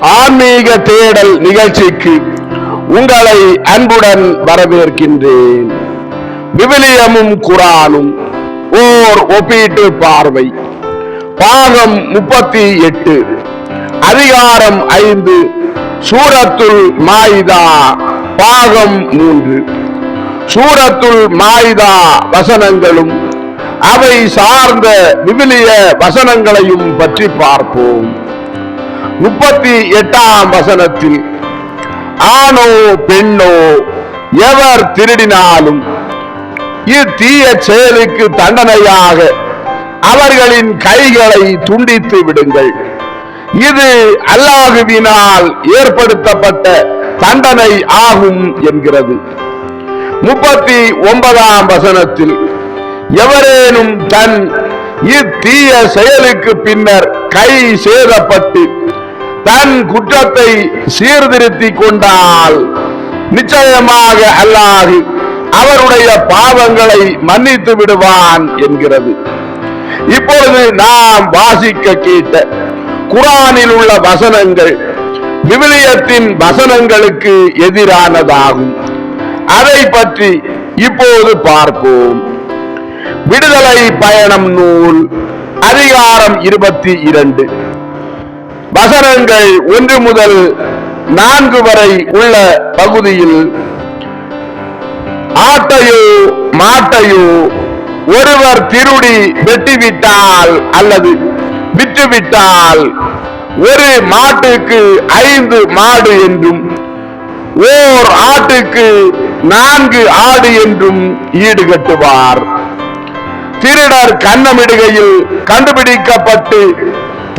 ஆன்மீக தேடல் நிகழ்ச்சிக்கு உங்களை அன்புடன் வரவேற்கின்றேன். விவிலியமும் குரானும் ஓர் ஒப்பீட்டு பார்வை. பாகம் முப்பத்தி எட்டு அதிகாரம் ஐந்து சூரத்துல் மாயிதா பாகம் மூன்று. சூரத்துல் மாயிதா வசனங்களும் அவை சார்ந்த விவிலிய வசனங்களையும் பற்றி பார்ப்போம். முப்பத்தி எட்டாம் வசனத்தில் ஆணோ பெண்ணோ எவர் திருடினாலும் இத்தீய செயலுக்கு தண்டனையாக அவர்களின் கைகளை துண்டித்து விடுங்கள். இது அல்லாஹுவினால் ஏற்படுத்தப்பட்ட தண்டனை ஆகும் என்கிறது. முப்பத்தி ஒன்பதாம் வசனத்தில் எவரேனும் தன் இத்தீய செயலுக்கு பின்னர் கை சேதப்பட்டு தன் குற்றத்தை சீர்திருத்திக் கொண்டால் நிச்சயமாக அல்லாஹ் அவருடைய பாவங்களை மன்னித்து விடுவான் என்கிறது. இப்பொழுது நாம் வாசிக்க கேட்ட குரானில் உள்ள வசனங்கள் விவிலியத்தின் வசனங்களுக்கு எதிரானதாகும். அதை பற்றி இப்போது பார்ப்போம். விடுதலை பயணம் நூல் அதிகாரம் இருபத்தி இரண்டு. நகரங்கள் ஒன்று முதல் நான்கு வரை உள்ள பகுதியில் ஆட்டையோ மாட்டையோ ஒருவர் திருடி வெட்டிவிட்டால் அல்லது விற்றுவிட்டால் ஒரு மாட்டுக்கு ஐந்து மாடு என்றும் ஓர் ஆட்டுக்கு நான்கு ஆடு என்றும் ஈடுகட்டுவார் திருடர் கண்ணமிடுகையில் கண்டுபிடிக்கப்பட்டு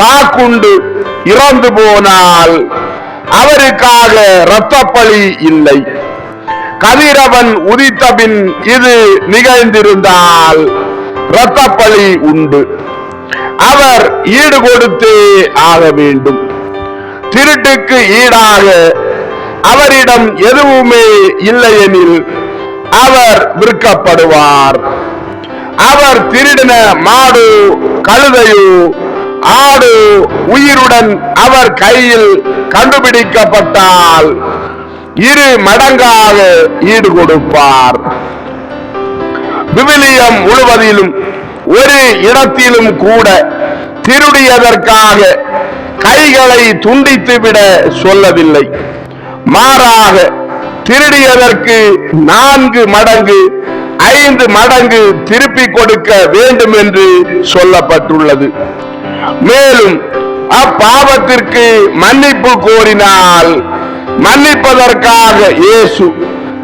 தாக்குண்டு இறந்து போனால் அவருக்காக இரத்தப்பழி இல்லை. கதிரவன் உதித்தபின் இது நிகழ்ந்திருந்தால் இரத்தப்பழி உண்டு. அவர் ஈடு கொடுத்தே ஆக வேண்டும். திருட்டுக்கு ஈடாக அவரிடம் எதுவுமே இல்லையெனில் அவர் விற்கப்படுவார். அவர் திருடின மாடு கழுதையோ ஆடு உயிருடன் அவர் கையில் கண்டுபிடிக்கப்பட்டால் இரு மடங்காக ஈடு கொடுப்பார். விவிலியம் முழுவதிலும் ஒரு இடத்திலும் கூட திருடியதற்காக கைகளை துண்டித்து விட சொல்லவில்லை. மாறாக திருடியதற்கு நான்கு மடங்கு ஐந்து மடங்கு திருப்பிக் கொடுக்க வேண்டும் என்று சொல்லப்பட்டுள்ளது. மேலும் அப்பாவத்திற்கு மன்னிப்பு கோரினால் மன்னிப்பதற்காக இயேசு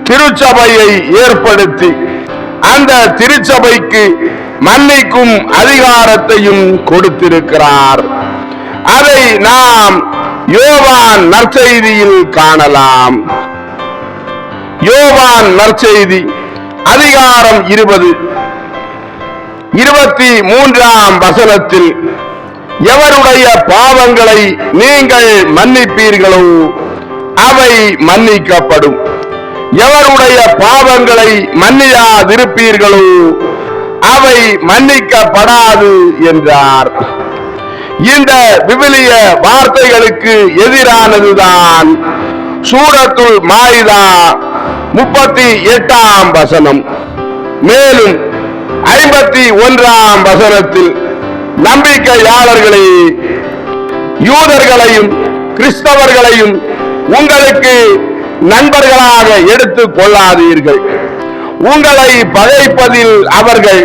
திருச்சபையை ஏற்படுத்தி அந்த திருச்சபைக்கு மன்னிக்கும் அதிகாரத்தையும் கொடுத்திருக்கிறார். அதை நாம் யோவான் நற்செய்தியில் காணலாம். யோவான் நற்செய்தி அதிகாரம் இருபது இருபத்தி மூன்றாம் வசனத்தில் எவருடைய பாவங்களை நீங்கள் மன்னிப்பீர்களோ அவை மன்னிக்கப்படும். எவருடைய பாவங்களை மன்னியாதிருப்பீர்களோ அவை மன்னிக்கப்படாது என்றார். இந்த விவிலிய வார்த்தைகளுக்கு எதிரானதுதான் சூரத்துல் மாயிதா முப்பத்தி எட்டாம் வசனம். மேலும் ஐம்பத்தி ஒன்றாம் வசனத்தில் நம்பிக்கையாளர்களே யூதர்களையும் கிறிஸ்தவர்களையும் உங்களுக்கு நண்பர்களாக எடுத்துக் கொள்ளாதீர்கள். உங்களை பகைப்பதில் அவர்கள்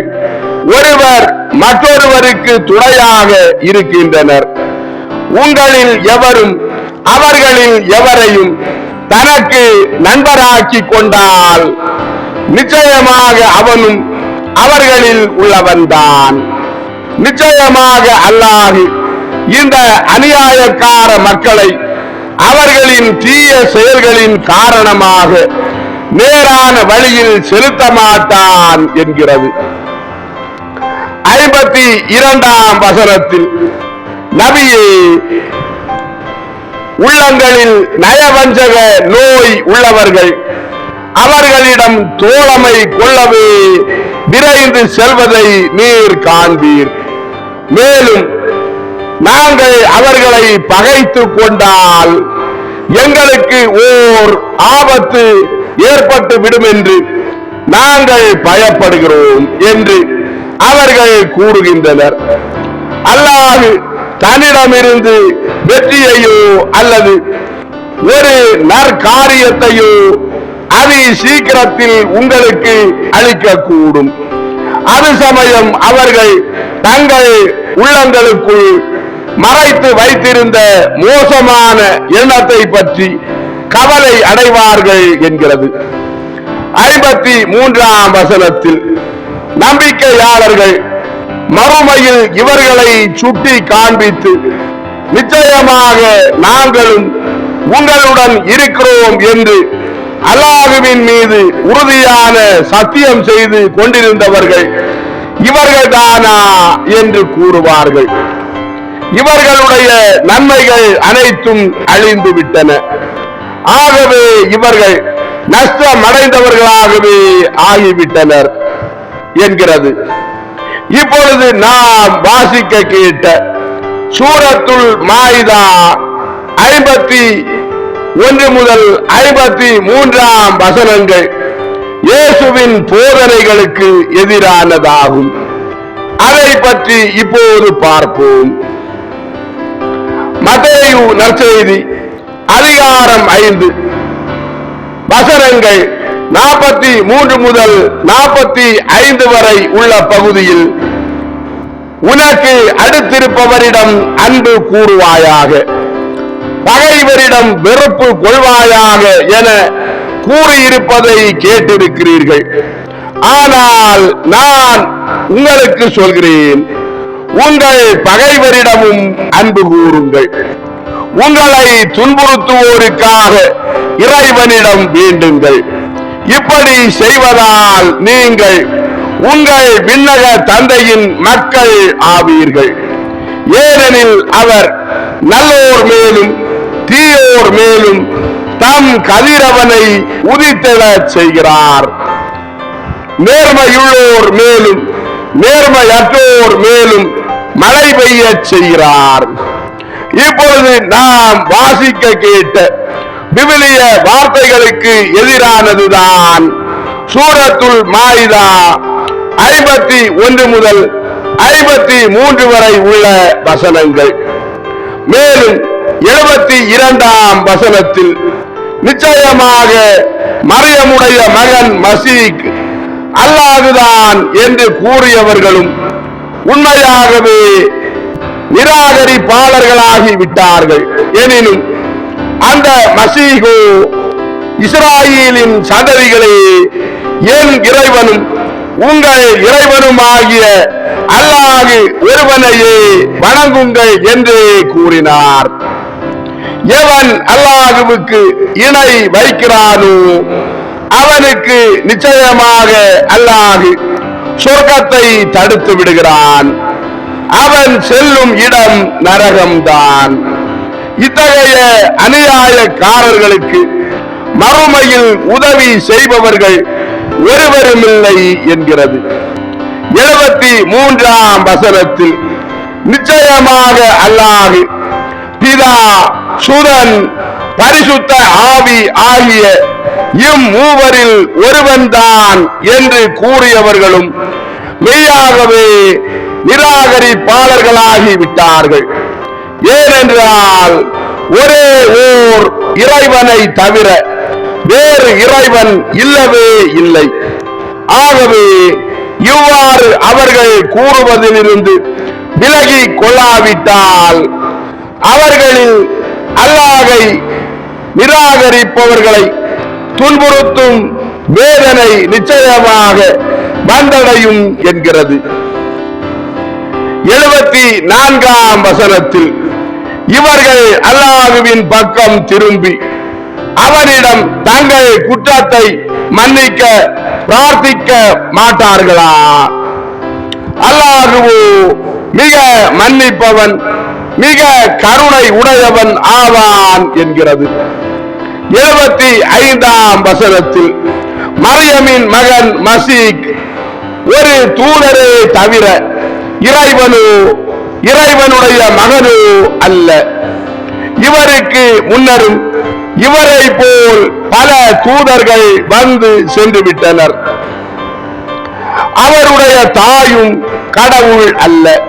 ஒருவர் மற்றொருவருக்கு துணையாக இருக்கின்றனர். உங்களில் எவரும் அவர்களில் எவரையும் தனக்கு நண்பராக்கி கொண்டால் நிச்சயமாக அவனும் அவர்களில் உள்ளவன்தான். நிச்சயமாக அல்லாஹ் இந்த அநியாயக்கார மக்களை அவர்களின் தீய செயல்களின் காரணமாக நேரான வழியில் செலுத்த மாட்டான் என்கிறது. ஐம்பத்தி இரண்டாம் வசனத்தில் நபியே உள்ளங்களில் நயவஞ்சக நோய் உள்ளவர்கள் அவர்களிடம் தோழமை கொள்ளவே விரைந்து செல்வதை நீர் காண்பீர். மேலும் நாங்கள் அவர்களை பகைத்துக் கொண்டால் எங்களுக்கு ஓர் ஆபத்து ஏற்பட்டு விடும் என்று நாங்கள் பயப்படுகிறோம் என்று அவர்கள் கூறுகின்றனர். அல்லாஹ் தன்னிடமிருந்து வெற்றியையோ அல்லது ஒரு நற்காரியத்தையோ அதி சீக்கிரத்தில் உங்களுக்கு அளிக்கக்கூடும். அது சமயம் அவர்கள் தங்கள் உள்ளங்களுக்குள் மறைத்து வைத்திருந்த மோசமான எண்ணத்தை பற்றி கவலை அடைவார்கள் என்கிறது. ஐம்பத்தி மூன்றாம் வசனத்தில் நம்பிக்கையாளர்கள் மறுமையில் இவர்களை சுட்டி காண்பித்து நிச்சயமாக நாங்களும் உங்களுடன் இருக்கிறோம் என்று அல்லாஹுவின் மீது உறுதியான சத்தியம் செய்து கொண்டிருந்தவர்கள் இவர்கள்தானா என்று கூறுவார்கள். இவர்களுடைய நன்மைகள் அனைத்தும் அழிந்து விட்டன. ஆகவே இவர்கள் நஷ்டமடைந்தவர்களாகவே ஆகிவிட்டனர் என்கிறது. இப்பொழுது நாம் வாசிக்க கேட்ட சூரத்துல் மாயுதா ஐம்பத்தி ஒன்று முதல் ஐம்பத்தி மூன்றாம் வசனங்கள் இயேசுவின் போதனைகளுக்கு எதிரானதாகும். அதை பற்றி இப்போது பார்ப்போம். மதேயு நற்செய்தி அதிகாரம் ஐந்து. வசனங்கள் நாற்பத்தி மூன்று முதல் நாற்பத்தி ஐந்து வரை உள்ள பகுதியில் உனக்கு அடுத்திருப்பவரிடம் அன்பு கூறுவாயாக. பகைவரிடம் வெறுப்பு கொள்வாயாக என கூறியிருப்பதை கேட்டிருக்கிறீர்கள். ஆனால் நான் உங்களுக்கு சொல்கிறேன் உங்கள் பகைவரிடமும் அன்பு கூறுங்கள். உங்களை துன்புறுத்துவோருக்காக இறைவனிடம் வேண்டுங்கள். இப்படி செய்வதால் நீங்கள் உங்கள் விண்ணக தந்தையின் மக்கள் ஆவீர்கள். ஏனெனில் அவர் நல்லோர் மேலும் தீயோர் மேலும் தம் கதிரவனை உதித்தெழச் செய்கிறார். நேர்மையுள்ளோர் மேலும் நேர்மையற்றோர் மேலும் மழை பெய்யச் செய்கிறார். இப்பொழுது நாம் வாசிக்க கேட்ட விவிலிய வார்த்தைகளுக்கு எதிரானதுதான். சூரத்துல் மாயிதா ஐம்பத்தி ஒன்று முதல் ஐம்பத்தி மூன்று வரை உள்ள வசனங்கள். மேலும் எழுபத்தி இரண்டாம் வசனத்தில் நிச்சயமாக மரியமுடைய மகன் மசீக் அல்லாதுதான் என்று கூறியவர்களும் உண்மையாகவே நிராகரிப்பாளர்களாகி விட்டார்கள் எனினும் அந்த மசீகோ இஸ்ராயலின் சந்ததிகளே என் இறைவனும் உங்கள் இறைவனுமாகிய அல்லாஹு ஒருவனையே வணங்குங்கள் என்று கூறினார். எவன் அல்லாஹுவுக்கு இணை வைக்கிறானோ அவனுக்கு நிச்சயமாக அல்லாஹு சொர்க்கத்தை தடுத்து விடுகிறான். அவன் செல்லும் இடம் நரகம்தான். இத்தகைய அநியாயக்காரர்களுக்கு மறுமையில் உதவி செய்பவர்கள் ஒருவருமில்லை என்கிறது. எழுபத்தி மூன்றாம் வசனத்தில் நிச்சயமாக அல்லாஹு பிதா சுதன் பரிசுத்த ஆவி ஆகிய இம்மூவரில் ஒருவன்தான் என்று கூறியவர்களும் மெய்யாகவே நிராகரிப்பாளர்களாகி விட்டார்கள். ஏனென்றால் ஒரே ஓர் இறைவனை தவிர வேறு இறைவன் இல்லவே இல்லை. ஆகவே இவ்வாறு அவர்கள் கூறுவதிலிருந்து விலகி கொள்ளாவிட்டால் அவர்களில் அல்லாஹை நிராகரிப்பவர்களை துன்புறுத்தும் வேதனை நிச்சயமாக வந்தடையும் என்கிறது. எழுபத்தி நான்காம் வசனத்தில் இவர்கள் அல்லாஹுவின் பக்கம் திரும்பி அவனிடம் தங்கள் குற்றத்தை மன்னிக்க பிரார்த்திக்க மாட்டார்களா? அல்லாஹுவோ மிக மன்னிப்பவன் மிக கருணை உடையவன் ஆவான் என்கிறது. இருபத்தி ஐந்தாம் வசனத்தில் மரியமின் மகன் மசீக் ஒரு தூதரே தவிர இறைவனோ இறைவனுடைய மகனோ அல்ல. இவருக்கு முன்னரும் இவரை போல் பல தூதர்கள் வந்து சென்று விட்டனர். அவருடைய தாயும் கடவுள் அல்ல.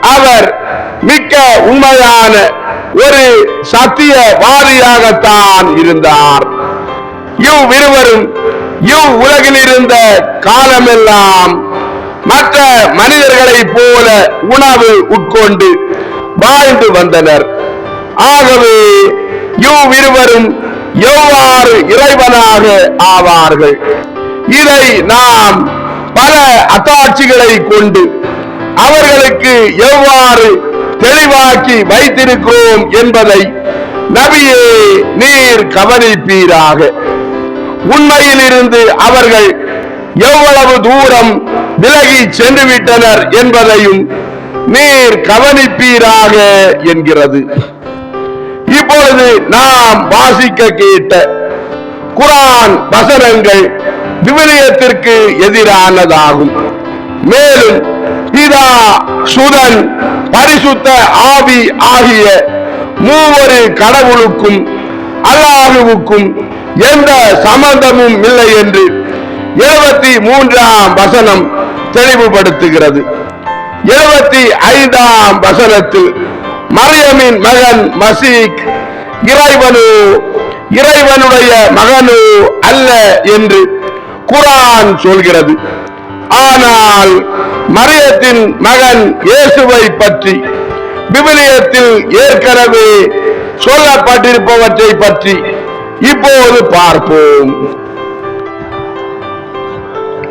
அவர் மிக்க உண்மையான ஒரு சத்தியவாதியாகத்தான் இருந்தார். இவ்விருவரும் இவ் உலகில் இருந்த காலமெல்லாம் மற்ற மனிதர்களைப் போல உணவு உட்கொண்டு வாழ்ந்து வந்தனர். ஆகவே இவ்விருவரும் எவ்வாறு இறைவனாக ஆவார்கள்? இதை நாம் பல அத்தாட்சிகளை கொண்டு அவர்களுக்கு எவ்வாறு தெளிவாக்கி வைத்திருக்கிறோம் என்பதை நபியே நீர் கவனிப்பீராக. உண்மையில் இருந்து அவர்கள் எவ்வளவு தூரம் விலகி சென்று விட்டனர் என்பதையும் நீர் கவனிப்பீராக என்கிறது. இப்பொழுது நாம் வாசிக்க கேட்ட குரான் வசனங்கள் விவிலியத்திற்கு எதிரானதாகும். மேலும் பிதா சுதன் பரிசுத்த ஆவி ஆகிய மூவரு கடவுளுக்கும் அல்லாஹுவுக்கும் எந்த சம்பந்தமும் இல்லை என்று எழுபத்தி மூன்றாம் வசனம் தெளிவுபடுத்துகிறது. எழுபத்தி ஐந்தாம் வசனத்தில் மரியமின் மகன் மசீக் இறைவனோ இறைவனுடைய மகனோ அல்ல என்று குரான் சொல்கிறது. ஆனால் மரியத்தின் மகன் இயேசுவை பற்றி விவிலியத்தில் ஏற்கனவே சொல்லப்பட்டிருப்பவற்றை பற்றி இப்போது பார்ப்போம்.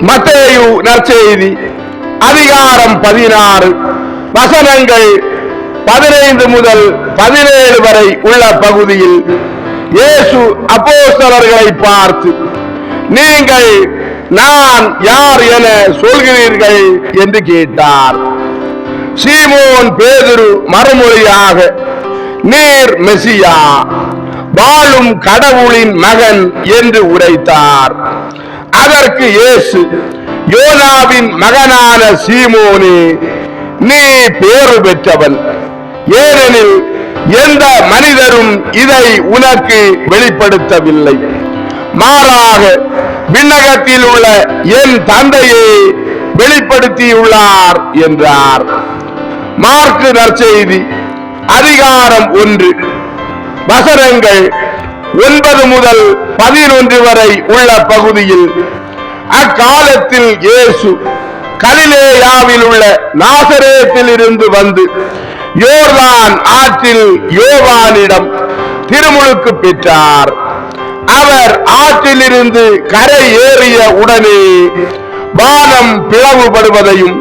மத்தையு நற்செய்தி அதிகாரம் பதினாறு வசனங்கள் பதினைந்து முதல் பதினேழு வரை உள்ள பகுதியில் இயேசு அப்போஸ்தலர்களை பார்த்து நீங்கள் நான் யார் என சொல்கிறீர்கள் என்று கேட்டார். சீமோன் பேதுரு மறுமொழியாக நீர் மெசியா வாழும் கடவுளின் மகன் என்று உரைத்தார். அதற்கு இயேசு யோனாவின் மகனான சீமோனே நீ பேறு பெற்றவன். ஏனெனில் எந்த மனிதரும் இதை உனக்கு வெளிப்படுத்தவில்லை. மாறாக விண்ணகத்தில் உள்ள என் தந்தையை வெளிப்படுத்தியுள்ளார் என்றார். மார்க்கு நற்செய்தி அதிகாரம் ஒன்று வசனங்கள் ஒன்பது முதல் பதினொன்று வரை உள்ள பகுதியில் அக்காலத்தில் இயேசு கலிலேயாவில் உள்ள நாசரேத்தில் இருந்து வந்து யோர்தான் ஆற்றில் யோவானிடம் திருமுழுக்கு பெற்றார். அவர் ஆற்றிலிருந்து கரை ஏறிய உடனே வானம் பிளவுபடுவதையும்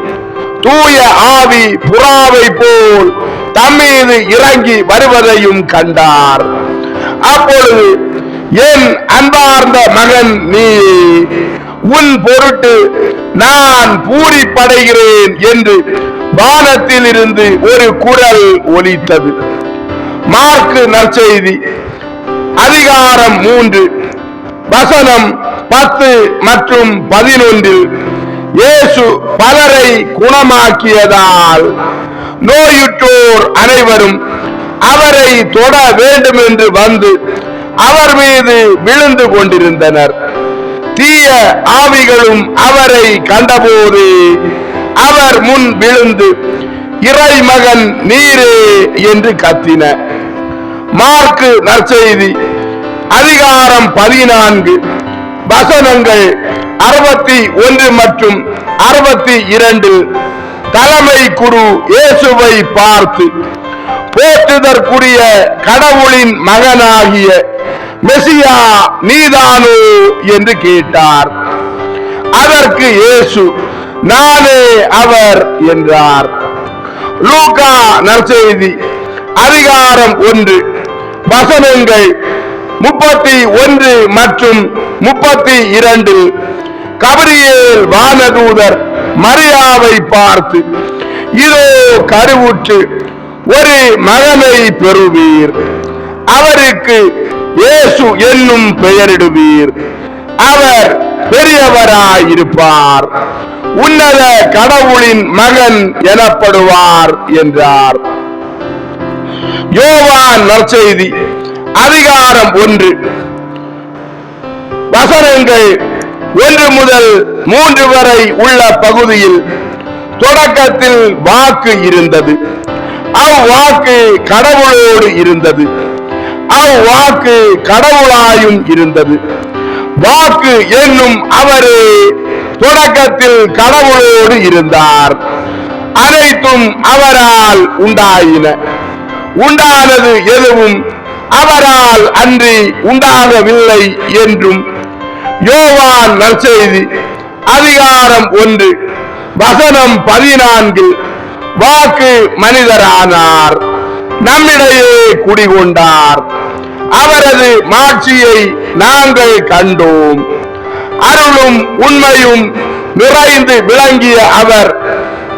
தூய ஆவி புறாவை போல் தம்மீது இறங்கி வருவதையும் கண்டார். அப்பொழுது என் அன்பார்ந்த மகன் நீ உன் பொருட்டு நான் பூரிப்படைகிறேன் என்று வானத்தில் இருந்து ஒரு குரல் ஒலித்தது. மார்க்கு நற்செய்தி. அதிகாரம் மூன்று. வசனம் பத்து மற்றும் பதினொன்றில் இயேசு பலரை குணமாக்கியதால் நோயுற்றோர் அனைவரும் அவரை தொட வேண்டும் என்று வந்து அவர் மீது விழுந்து கொண்டிருந்தனர். தீய ஆவிகளும் அவரை கண்டபோது அவர் முன் விழுந்து இறைமகன் நீரே என்று கத்தின. மார்க்கு நற்செய்தி. அதிகாரம் பதினான்கு. வசனங்கள் அறுபத்தி ஒன்று மற்றும் அறுபத்தி இரண்டு. தலைமை குரு இயேசுவை பார்த்து போற்றுதற்குரிய கடவுளின் மகனாகிய மெசியா நீதானோ? என்று கேட்டார். அதற்கு இயேசு நானே அவர் என்றார். லூகா நற்செய்தி அதிகாரம் ஒன்று. வசனங்கள் முப்பத்தி ஒன்று மற்றும் முப்பத்தி இரண்டு. கபரியேல் வானதூதர் மரியாவை பார்த்து இதோ கருவுற்று ஒரு மகனை பெறுவீர். அவருக்கு இயேசு என்னும் பெயரிடுவீர். அவர் பெரியவராயிருப்பார். உன்னத கடவுளின் மகன் எனப்படுவார் என்றார். யோவான் நற்செய்தி. அதிகாரம் ஒன்று. வசனங்கள் ஒன்று முதல் மூன்று வரை உள்ள பகுதியில் தொடக்கத்தில் வாக்கு இருந்தது. அவ்வாக்கு கடவுளோடு இருந்தது. அவ்வாக்கு கடவுளாயும் இருந்தது. வாக்கு என்னும் அவரே தொடக்கத்தில் கடவுளோடு இருந்தார். அனைத்தும் அவரால் உண்டாயின. உண்டானது எதுவும் அவரால் அன்றி உண்டாகவில்லை என்றும் யோவான் நற்செய்தி. அதிகாரம் ஒன்று. வசனம் பதினான்கு வாக்கு மனிதரானார் நம்மிடையே குடிகொண்டார். அவரது மாட்சியை நாங்கள் கண்டோம். அருளும் உண்மையும் நிறைந்து விளங்கிய அவர்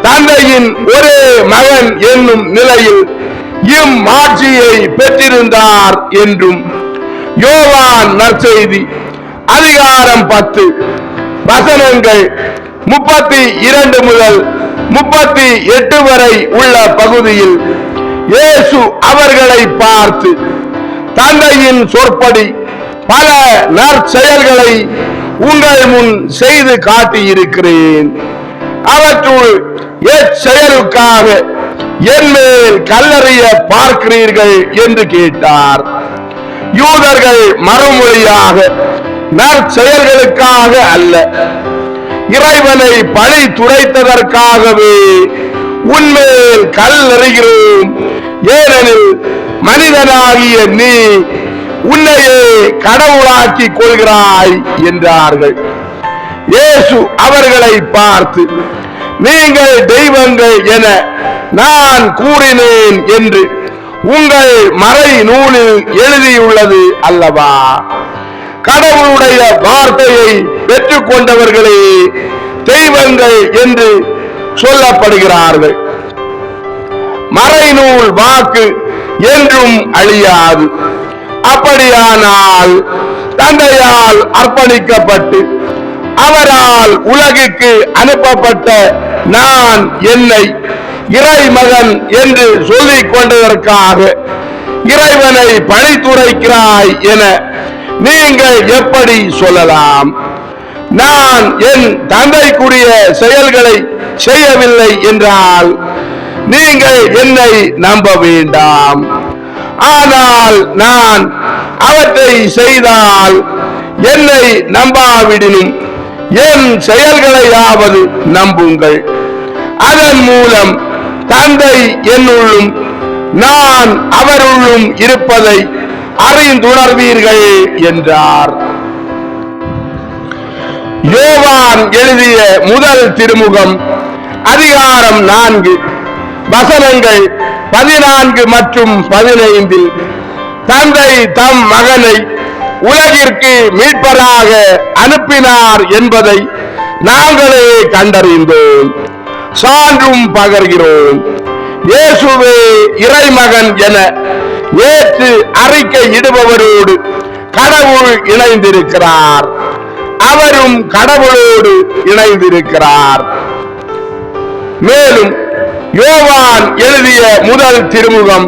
தந்தையின் ஒரே மகன் என்னும் நிலையில் இம்மாட்சியை பெற்றிருந்தார் என்றும் யோவான் நற்செய்தி அதிகாரம் பத்து வசனங்கள் முப்பத்தி இரண்டு முதல் முப்பத்தி எட்டு வரை உள்ள பகுதியில் இயேசு அவர்களை பார்த்து தந்தையின் சொற்படி பல நற்செயல்களை உங்கள் முன் செய்து காட்டியிருக்கிறேன். அவற்றுள் எச்செயலுக்காக என்ன கல்லறைய கல்லறிய பார்க்கிறீர்கள் என்று கேட்டார். யூதர்கள் மறுமொழியாக நற்செயல்களுக்காக அல்ல இறைவனை பழி துடைத்ததற்காகவே உன்மேல் கல் எறிகிறோம். ஏனெனில் மனிதனாகிய நீ உன்னையே கடவுளாக்கி கொள்கிறாய் என்றார்கள். இயேசு அவர்களை பார்த்து நீங்கள் தெய்வங்கள் என நான் கூறினேன் என்று உங்கள் மறை நூலில் எழுதியுள்ளது அல்லவா? கடவுளுடைய வார்த்தையை பெற்றுக் கொண்டவர்களே தெய்வங்கள் என்று சொல்லப்படுகிறார்கள். மறைநூல் வாக்கு என்றும் அழியாது. அப்படியானால் தந்தையால் அர்ப்பணிக்கப்பட்டு அவரால் உலகுக்கு அனுப்பப்பட்ட நான் என்னை இறைமகன் என்று சொல்லிக் கொண்டதற்காக இறைவனை பழித்துரைக்கிறாய் என நீங்கள் எப்படி சொல்லலாம்? நான் என் தந்தைக்குரிய செயல்களை செய்யவில்லை என்றால் நீங்கள் என்னை நம்ப வேண்டாம். ஆனால் நான் அவற்றை செய்தால் என்னை நம்பாவிடினும் என் செயல்களையாவது நம்புங்கள். அதன் மூலம் தந்தை என்னுள்ளும் நான் அவருள்ளும் இருப்பதை அறிந்துணர்வீர்கள் என்றார். யோவான் எழுதிய முதல் திருமுகம் அதிகாரம் நான்கு வசனங்கள் பதினான்கு மற்றும் பதினைந்தில் தந்தை தம் மகனை உலகிற்கு மீட்பராக அனுப்பினார் என்பதை நாங்களே கண்டறிந்தோம். சான்றும் பகர்கிறோம். இயேசுவே இறைமகன் என ஏற்று அறிக்கை இடுபவரோடு கடவுள் இணைந்திருக்கிறார். அவரும் கடவுளோடு இணைந்திருக்கிறார். மேலும் யோவான் எழுதிய முதல் திருமுகம்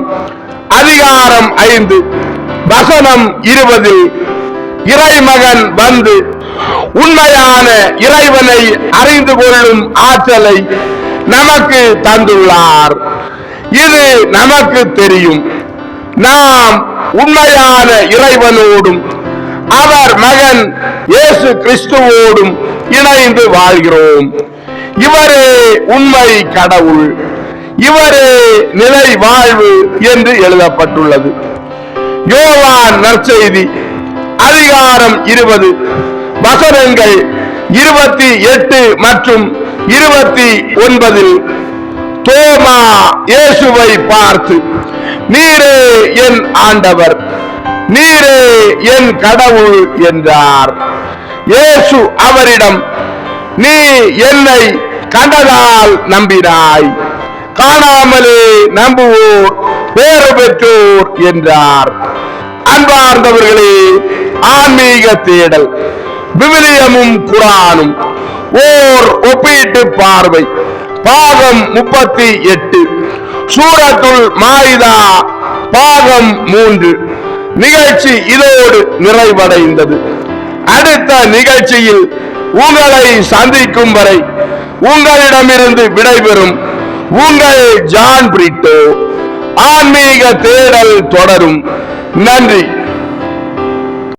அதிகாரம் ஐந்து வசனம் இருபதில் இறைமகன் வந்து உண்மையான இறைவனை அறிந்து கொள்ளும் ஆற்றலை நமக்கு தந்துள்ளார். இது நமக்கு தெரியும். நாம் உண்மையான இறைவனோடும் அவர் மகன் இயேசு கிறிஸ்துவோடும் இணைந்து வாழ்கிறோம். இவரே உண்மை கடவுள். இவரே நிலை வாழ்வு என்று எழுதப்பட்டுள்ளது. யோவான் நற்செய்தி அதிகாரம் இருபது வசனங்கள் இருபத்தி எட்டு மற்றும் இருபத்தி ஒன்பதில் தோமா இயேசுவை பார்த்து நீரே என் ஆண்டவர் நீரே என் கடவுள் என்றார். இயேசு அவரிடம் நீ என்னை கண்டதால் நம்பினாய் காணாமலே நம்புவோர் பேறு பெற்றோர் என்றார். அன்பார்ந்தவர்களே ஆன்மீக தேடல். விவிலியமும் குரானும். ஓர் ஒப்பீட்டு பார்வை. பாகம் முப்பத்தி எட்டு. சூரத்துல் மாயிதா பாகம் மூன்று. நிகழ்ச்சி இதோடு நிறைவடைந்தது. அடுத்த நிகழ்ச்சியில் உங்களை சந்திக்கும் வரை உங்களிடமிருந்து விடைபெறும் உங்கள் ஜான் பிரிட்டோ. ஆன்மீக தேடல் தொடரும். நன்றி.